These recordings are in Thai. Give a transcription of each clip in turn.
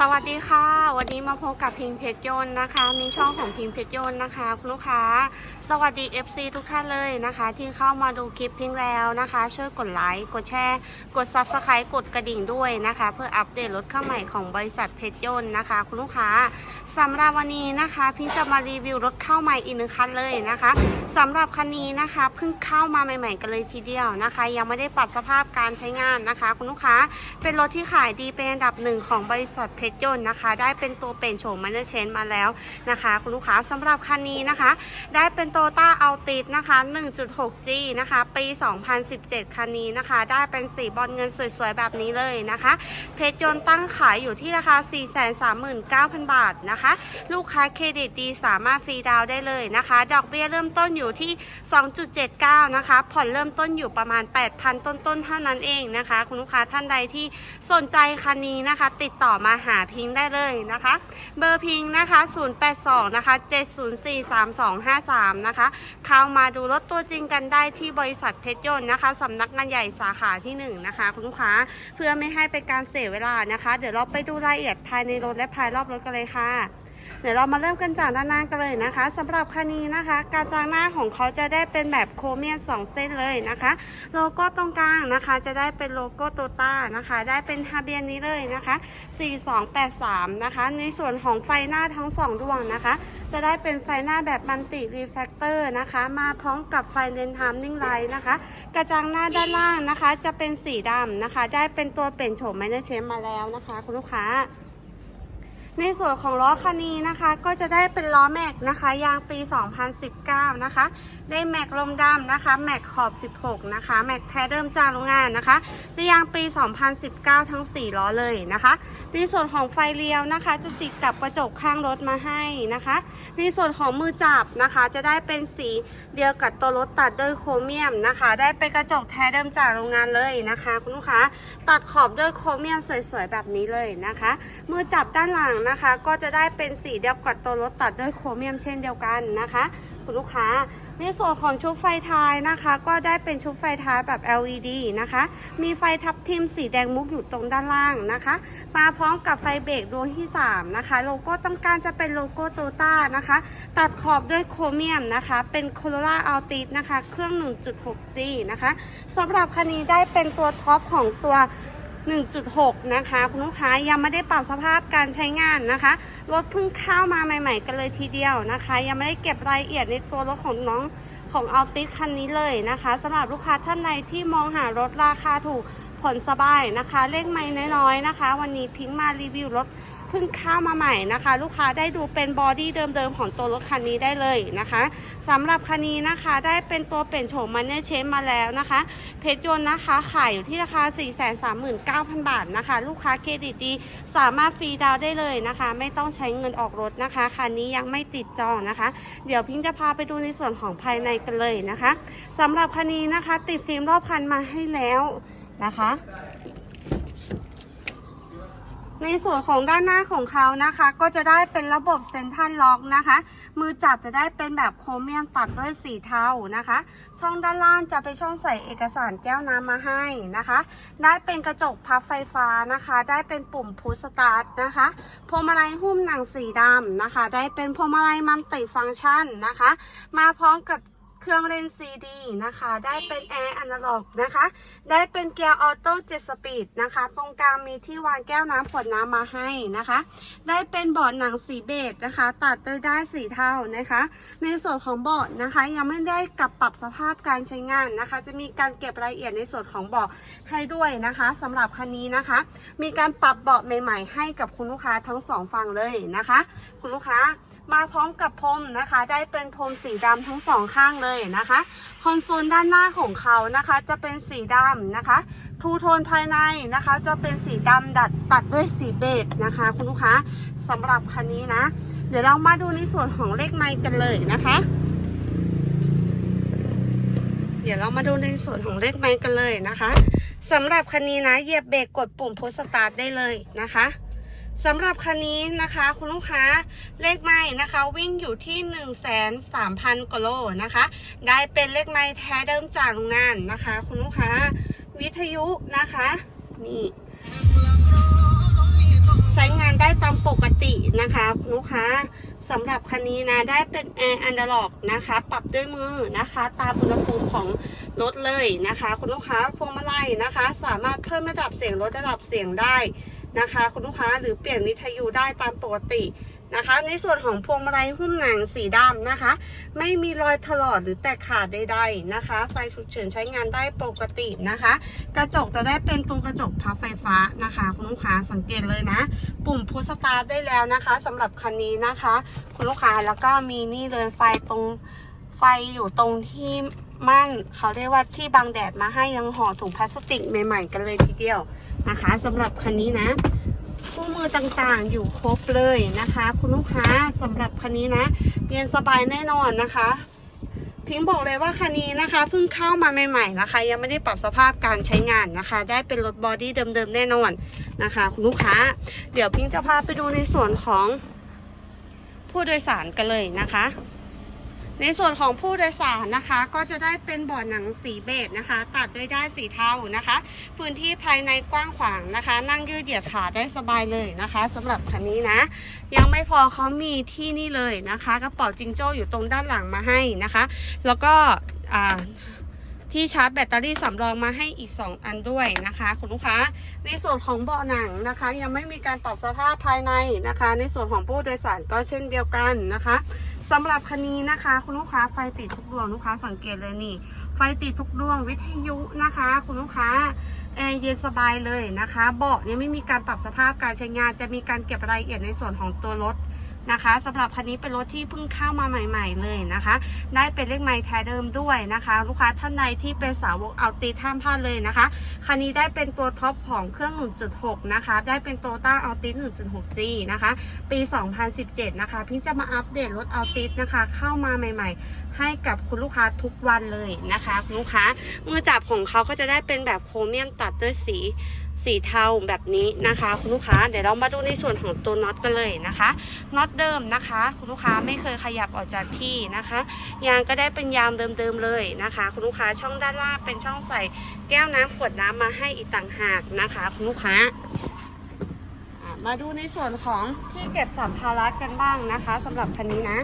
สวัสดีค่ะ วันนี้มาพบกับพิงเพชรยนต์นะคะในช่องของพิงเพชรยนต์นะคะคุณลูกค้า สวัสดี FC ทุกท่านเลยนะคะ ที่เข้ามาดูคลิปพิงแล้วนะคะ ช่วยกดไลค์กดแชร์ กด Subscribe กดกระดิ่งด้วยนะคะ เพื่ออัปเดตรถเข้าใหม่ของบริษัทเพชรยนต์นะคะ คุณลูกค้าสำหรับวันนี้นะคะ พิงจะมารีวิวรถเข้าใหม่อีกหนึ่งคันเลยนะคะสำหรับคันนี้นะคะเพิ่งเข้ามาใหม่ ๆ กันเลยทีเดียวนะคะ ยังไม่ได้ปรับสภาพการใช้งานนะคะ คุณลูกค้าเป็นรถที่ขายดีเป็นอันดับหนึ่งของบริษัทเพชรยนต์นะคะ ได้เป็นตัวเปลี่ยนโฉมมันเชนมาแล้วนะคะ คุณลูกค้าสำหรับคันนี้นะคะ ได้เป็นโตต้าเอาติดนะคะ 1.6G นะคะ ปี 2017 คันนี้นะคะ ได้เป็นสีบอลเงินสวยๆ แบบนี้เลยนะคะเพชรยนต์ตั้งขายอยู่ที่ราคา 439,000 บาทนะคะ ลูกค้าเครดิตดีสามารถฟรีดาวได้เลยนะคะ ดอกเบี้ยเริ่มต้นอยู่ที่ 2.79 นะคะ ผ่อนเริ่มต้นอยู่ประมาณ 8,000 ต้นๆ เท่านั้นเองนะคะ คุณลูกค้าท่านใดที่สนใจคันนี้นะคะ ติดต่อมาหาาพิงได้เลยนะคะ เบอร์พิงนะคะ 082 นะคะ 7043253 นะคะ เข้ามาดูรถตัวจริงกันได้ที่บริษัทเพชรยนต์นะคะสำนักงานใหญ่สาขาที่ 1 นะคะ คุณลูกค้าเพื่อไม่ให้เป็นการเสียเวลานะคะ เดี๋ยวเราไปดูรายละเอียดภายในรถและภายรอบรถกันเลยค่ะ ดี๋ยวเรามาเริ่มกันจากด้านหน้ากันเลยนะคะสำหรับคันนี้นะคะ การจางหน้าของเขาจะได้เป็นแบบโครเมียม2เส้นเลยนะคะ โลโก้ตรงกลางนะคะ จะได้เป็นโลโก้โตต้านะคะ ได้เป็นทะเบียนนี้เลยนะคะ 4283 นะคะ ในส่วนของไฟหน้าทั้ง 2 ดวงนะคะ จะได้เป็นไฟหน้าแบบมันติรีแฟกเตอร์นะคะ มาพร้อมกับไฟเลนไทม์นิ่งไลท์นะคะ กระจังหน้าด้านล่างนะคะ จะเป็นสีดำนะคะ ได้เป็นตัวเปลี่ยนโฉมไมเนอร์เชมมาแล้วนะคะ คุณลูกค้า ในส่วนของล้อคันนี้นะคะ ก็จะได้เป็นล้อแม็กนะคะ ยางปี 2019 นะคะ ได้แม็กลมดำนะคะ แม็กขอบ 16 นะคะ แม็กแท้เดิมจากโรงงานนะคะในยางปี 2019 ทั้ง 4 ล้อเลยนะคะ ในส่วนของไฟเลี้ยวนะคะ จะติดกับกระจกข้างรถมาให้นะคะ ในส่วนของมือจับนะคะ จะได้เป็นสีเดียวกับตัวรถตัดด้วยโครเมียมนะคะ ได้เป็นกระจกแท้เดิมจากโรงงานเลยนะคะ คุณลูกค้าตัดขอบด้วยโครเมียมสวยๆแบบนี้เลยนะคะ มือจับด้านหลังนะคะ ก็จะได้เป็นสีเดียวกับตัวรถตัดด้วยโครเมียมเช่นเดียวกันนะคะ คุณลูกค้าในส่วนของชุดไฟท้ายนะคะ ก็ได้เป็นชุดไฟท้ายแบบ LED นะคะ มีไฟทับทิมสีแดงมุกอยู่ตรงด้านล่างนะคะ มาพร้อมกับไฟเบรกดวงที่ 3 นะคะ โลโก้ต้องการจะเป็นโลโก้โตต้านะคะ ตัดขอบด้วยโครเมียมนะคะ เป็น Corolla Altis นะคะ เครื่อง 1.6G นะคะสำหรับคันนี้ได้เป็นตัวท็อปของตัว 1.6 นะคะ คุณลูกค้ายังไม่ได้ปรับสภาพการใช้งานนะคะ รถเพิ่งเข้ามาใหม่ ๆ กันเลยทีเดียวนะคะ ยังไม่ได้เก็บรายละเอียดในตัวรถของน้องของอัลติสคันนี้เลยนะคะสำหรับลูกค้าท่านใดที่มองหารถราคาถูกผ่อนสบายนะคะ เลขไม่น้อยๆนะคะ วันนี้พิงค์มารีวิวรถ เพิ่งเข้ามาใหม่นะคะ ลูกค้าได้ดูเป็นบอดี้เดิมๆของตัวรถคันนี้ได้เลยนะคะสำหรับคันนี้นะคะได้เป็นตัวเปลี่ยนโฉมมันเนเชมมาแล้วนะคะ เพชรยนต์นะคะขายอยู่ที่ราคา 439,000 บาทนะคะ ลูกค้าเครดิตดี สามารถฟรีดาวได้เลยนะคะ ไม่ต้องใช้เงินออกรถนะคะคันนี้ยังไม่ติดจองนะคะ เดี๋ยวพิงจะพาไปดูในส่วนของภายในกันเลยนะคะสำหรับคันนี้นะคะ ติดฟิล์มรอบคันมาให้แล้วนะคะ ในส่วนของด้านหน้าของเขานะคะ ก็จะได้เป็นระบบเซ็นทรัลล็อกนะคะ มือจับจะได้เป็นแบบโครเมียมตัดด้วยสีเทานะคะ ช่องด้านล่างจะเป็นช่องใส่เอกสารแก้วน้ำมาให้นะคะ ได้เป็นกระจกพับไฟฟ้านะคะ ได้เป็นปุ่มพุชสตาร์ทนะคะพวงมาลัยหุ้มหนังสีดำนะคะ ได้เป็นพวงมาลัยมันติฟังก์ชันนะคะ มาพร้อมกับ เครื่องเล่นซีดีนะคะ ได้เป็นแอร์อนาล็อกนะคะ ได้เป็นเกียร์ออโต้7สปีดนะคะ ตรงกลางมีที่วางแก้วน้ำขวดน้ำมาให้นะคะ ได้เป็นเบาะหนังสีเบจนะคะ ตัดโดยได้สีเทานะคะ ในส่วนของเบาะนะคะ ยังไม่ได้กับปรับสภาพการใช้งานนะคะ จะมีการเก็บรายละเอียดในส่วนของเบาะให้ด้วยนะคะสำหรับคันนี้นะคะ มีการปรับเบาะใหม่ ๆ ให้กับคุณลูกค้าทั้งสองฝั่งเลยนะคะ คุณลูกค้ามาพร้อมกับพรมนะคะ ได้เป็นพรมสีดำทั้งสองข้างเลยนะคะ คอนโซลด้านหน้าของเขานะคะจะเป็นสีดำนะคะทูโทนภายในนะคะ จะเป็นสีดำดัดตัดด้วยสีเบจนะคะ คุณลูกค้าสำหรับคันนี้นะ เดี๋ยวเรามาดูในส่วนของเลขไมค์กันเลยนะคะ เดี๋ยวเรามาดูในส่วนของเลขไมค์กันเลยนะคะสำหรับคันนี้นะเหยียบเบรกกดปุ่มโพสตาร์ทได้เลยนะคะ สำหรับคันนี้นะคะ คุณลูกค้าเลขไม้นะคะ วิ่งอยู่ที่ 1 3 0 0 0กิโลนะคะ ได้เป็นเลขไม้แท้เดิมจากโรงงานนะคะ คุณลูกค้าวิทยุนะคะนี่ใช้งานได้ตามปกตินะคะ คุณลูกค้าสำหรับคันนี้นะได้เป็นแอร์อันดล็อกนะคะ ปรับด้วยมือนะคะ ตามอุณหภูมิของรถเลยนะคะ คุณลูกค้าพวงมาลัยนะคะ สามารถเพิ่มระดับเสียงลดระดับเสียงได้ นะคะ คุณลูกค้าหรือเปลี่ยนวิทยุได้ตามปกตินะคะ ในส่วนของพวงมาลัยหุ้มหนังสีดำนะคะ ไม่มีรอยถลอดหรือแตกขาดใดๆนะคะ ไฟฉุกเฉินใช้งานได้ปกตินะคะ กระจกจะได้เป็นตัวกระจกพับไฟฟ้านะคะ คุณลูกค้าสังเกตเลยนะ ปุ่มพุชสตาร์ทได้แล้วนะคะสำหรับคันนี้นะคะ คุณลูกค้าแล้วก็มีนี่เลยไฟตรงไฟอยู่ตรงที่ มั่นเขาเรียกว่าที่บังแดดมาให้ยังห่อถุงพลาสติกใหม่ๆกันเลยทีเดียวนะคะสำหรับคันนี้นะคู่มือต่างๆอยู่ครบเลยนะคะ คุณลูกค้าสำหรับคันนี้นะเย็นสบายแน่นอนนะคะพิงบอกเลยว่าคันนี้นะคะเพิ่งเข้ามาใหม่ๆนะคะ ยังไม่ได้ปรับสภาพการใช้งานนะคะ ได้เป็นรถบอดี้เดิมๆแน่นอนนะคะ คุณลูกค้า เดี๋ยวพิงจะพาไปดูในส่วนของผู้โดยสารกันเลยนะคะ ในส่วนของผู้โดยสารนะคะก็จะได้เป็นเบาะหนังสีเบจนะคะ ตัดด้วยด้านสีเทานะคะ พื้นที่ภายในกว้างขวางนะคะ นั่งยืดเหยียดขาได้สบายเลยนะคะสำหรับคันนี้นะ ยังไม่พอเขามีที่นี่เลยนะคะกระเป๋าจิงโจ้อยู่ตรงด้านหลังมาให้นะคะ แล้วก็ที่ชาร์จแบตเตอรี่สำรองมาให้อีก 2 อันด้วยนะคะคุณลูกค้า ในส่วนของเบาะหนังนะคะ ยังไม่มีการปรับสภาพภายในนะคะ ในส่วนของผู้โดยสารก็เช่นเดียวกันนะคะ สำหรับคันนี้นะคะ คุณลูกค้าไฟติดทุกดวงลูกค้าสังเกตเลยนี่ ไฟติดทุกดวงวิทยุนะคะ คุณลูกค้าแอร์เย็นสบายเลยนะคะ เบาะเนี่ยไม่มีการปรับสภาพการใช้งาน จะมีการเก็บรายละเอียดในส่วนของตัวรถ นะคะสำหรับคันนี้เป็นรถที่เพิ่งเข้ามาใหม่ ๆ เลยนะคะ ได้เป็นเลขไมล์แท้เดิมด้วยนะคะ ลูกค้าท่านใดที่เป็นสาวกเอาตีท่ามพลาดเลยนะคะคันนี้ได้เป็นตัวท็อปของเครื่อง 1.6 นะคะ ได้เป็นโตต้าอัลติส 1.6G นะคะ ปี 2017 นะคะ พิงจะมาอัปเดตรถอัลติสนะคะ เข้ามาใหม่ ๆ ให้กับคุณลูกค้าทุกวันเลยนะคะคุณลูกค้ามือจับของเขาก็จะได้เป็นแบบโครเมียมตัดด้วยสี สีเทาแบบนี้นะคะ คุณลูกค้าเดี๋ยวเรามาดูในส่วนของตัวน็อตกันเลยนะคะน็อตเดิมนะคะ คุณลูกค้าไม่เคยขยับออกจากที่นะคะ ยางก็ได้เป็นยางเดิมๆเลยนะคะ คุณลูกค้าช่องด้านล่างเป็นช่องใส่แก้วน้ำขวดน้ำมาให้อีกต่างหากนะคะ คุณลูกค้ามาดูในส่วนของที่เก็บสัมภาระกันบ้างนะคะสำหรับคันนี้นะ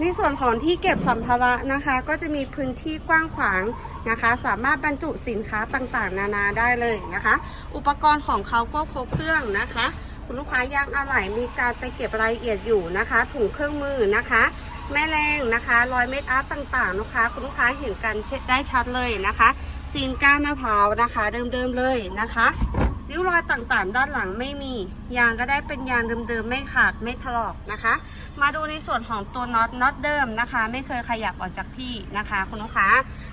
ในส่วนของที่เก็บสัมภาระนะคะ ก็จะมีพื้นที่กว้างขวางนะคะ สามารถบรรจุสินค้าต่างๆ นานาได้เลยนะคะ อุปกรณ์ของเขาก็ครบเครื่องนะคะ คุณลูกค้ายางอะไหล่มีการไปเก็บรายละเอียดอยู่นะคะ ถุงเครื่องมือนะคะ แม่แรงนะคะรอยเม็ดอาร์ตต่างๆนะคะคุณลูกค้าเห็นกันได้ชัดเลยนะคะซีนก้านมะพร้าวนะคะ เดิมๆเลยนะคะ ริ้วรอยต่างๆ ด้านหลังไม่มี ยางก็ได้เป็นยางเดิมๆ ไม่ขาดไม่ถลอกนะคะ มาดูในส่วนของตัวน็อตน็อตเดิมนะคะ ไม่เคยขยับออกจากที่นะคะ คุณลูกค้า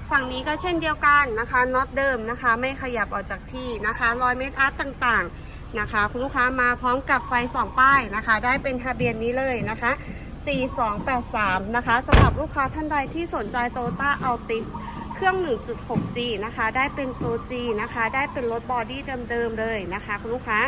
ฝั่งนี้ก็เช่นเดียวกันนะคะน็อตเดิมนะคะ ไม่ขยับออกจากที่นะคะรอยเม็ดอาร์ตต่างๆนะคะ คุณลูกค้ามาพร้อมกับไฟสองป้ายนะคะ ได้เป็นทะเบียนนี้เลยนะคะ 4283 นะคะสำหรับลูกค้าท่านใดที่สนใจโตต้าเอาติ เครื่อง 1.6G นะคะ ได้เป็นตัว G นะคะ ได้เป็นรถบอดี้เดิมๆเลยนะคะ คุณลูกค้า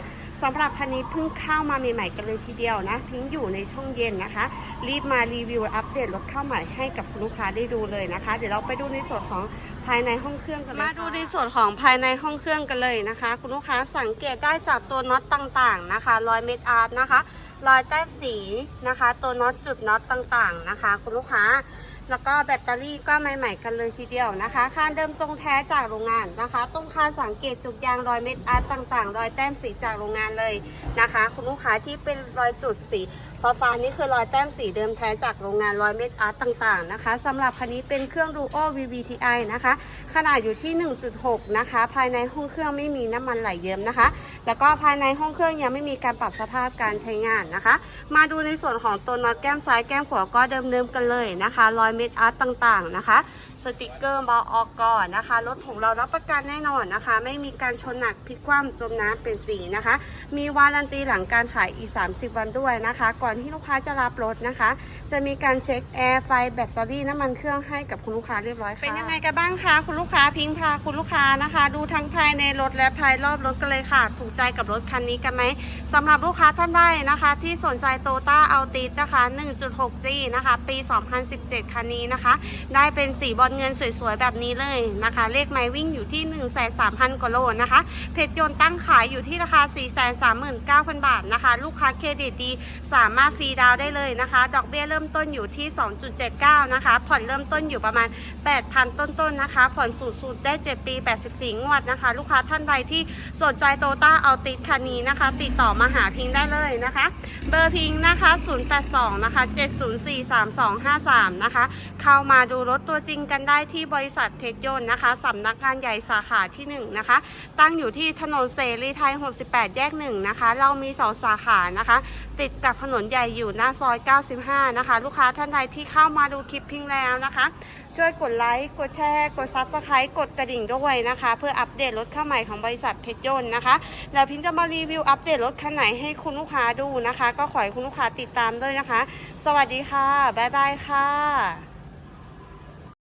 สำหรับคันนี้เพิ่งเข้ามาใหม่ๆกันเลยทีเดียวนะ ทิ้งอยู่ในช่วงเย็นนะคะ รีบมารีวิวอัปเดตรถเข้าใหม่ให้กับคุณลูกค้าได้ดูเลยนะคะ เดี๋ยวเราไปดูในส่วนของภายในห้องเครื่องกันมาดูในส่วนของภายในห้องเครื่องกันเลยนะคะ คุณลูกค้าสังเกตได้จากตัวน็อตต่างๆนะคะรอยเม็ดอาร์ตนะคะรอยแต้มสีนะคะ ตัวน็อตจุดน็อตต่างๆนะคะ คุณลูกค้า แล้วก็แบตเตอรี่ก็ใหม่ๆกันเลยทีเดียวนะคะคานเดิมตรงแท้จากโรงงานนะคะตรงคานสังเกตจุดยางรอยเม็ดอาร์ตต่างๆ รอยแต้มสีจากโรงงานเลยนะคะ คุณลูกค้าที่เป็นรอยจุดสีฟ้าฟ้านี่คือรอยแต้มสีเดิมแท้จากโรงงานรอยเม็ดอาร์ตต่างๆนะคะสำหรับคันนี้เป็นเครื่อง Duo VVTi นะคะ ขนาดอยู่ที่ 1.6 นะคะ ภายในห้องเครื่องไม่มีน้ำมันไหลเยิ้มนะคะ แล้วก็ภายในห้องเครื่องยังไม่มีการปรับสภาพการใช้งานนะคะ มาดูในส่วนของตัวน็อตแก้มซ้ายแก้มขวาก็เดิมๆกันเลยนะคะรอยเม็ดอาร์ตต่างๆนะคะ สติกเกอร์บอออกก่อนนะคะ รถของเรารับประกันแน่นอนนะคะ ไม่มีการชนหนักพลิกคว่ำจมน้ำเป็นสีนะคะ มีวารันตีหลังการขายอีก 30 วันด้วยนะคะ ก่อนที่ลูกค้าจะรับรถนะคะ จะมีการเช็คแอร์ไฟแบตเตอรี่น้ำมันเครื่องให้กับคุณลูกค้าเรียบร้อยค่ะเป็นยังไงกันบ้างคะคุณลูกค้าพิงพาคุณลูกค้านะคะ ดูทั้งภายในรถและภายรอบรถกันเลยค่ะ ถูกใจกับรถคันนี้กันไหมสำหรับลูกค้าท่านใดนะคะ ที่สนใจโตต้าเอาติสนะคะ 1.6G นะคะ ปี 2017 คันนี้นะคะ ได้เป็นสีบออนเงินสวยๆแบบนี้เลยนะคะ เลขไม้วิ่งอยู่ที่ 1 3 0 0 0กว่าโลนะคะ เพชรยนต์ตั้งขายอยู่ที่ราคา 439,000 บาทนะคะ ลูกค้าเครดิตดีสามารถฟรีดาวน์ได้เลยนะคะ ดอกเบี้ยเริ่มต้นอยู่ที่ 2.79 นะคะ ผ่อนเริ่มต้นอยู่ประมาณ 8,000 ต้นๆนะคะ ผ่อนสูงสุดได้ 7 ปี 84 งวดนะคะ ลูกค้าท่านใดที่สนใจโตต้าเอาติดคันนี้นะคะ ติดต่อมาหาพิงได้เลยนะคะ เบอร์พิงนะคะ 082 นะคะ 7043253 นะคะ เข้ามาดูรถตัวจริงกันได้ที่บริษัทเพชรยนนะคะสำนักงานใหญ่สาขาที่ 1 นะคะ ตั้งอยู่ที่ถนนเสรีไทย 68 แยก 1 นะคะ เรามีสองสาขานะคะ ติดกับถนนใหญ่อยู่หน้าซอย 95 นะคะ ลูกค้าท่านใดที่เข้ามาดูคลิปพิงแล้วนะคะ ช่วยกดไลค์กดแชร์ กดซับสไครต์กดกระดิ่งด้วยนะคะ เพื่ออัปเดตรถเข้าใหม่ของบริษัทเพชรยนต์นะคะ แล้วพิงจะมารีวิวอัปเดตรถคันไหนให้คุณลูกค้าดูนะคะ ก็ขอให้คุณลูกค้าติดตามด้วยนะคะ สวัสดีค่ะ บ๊ายบายค่ะ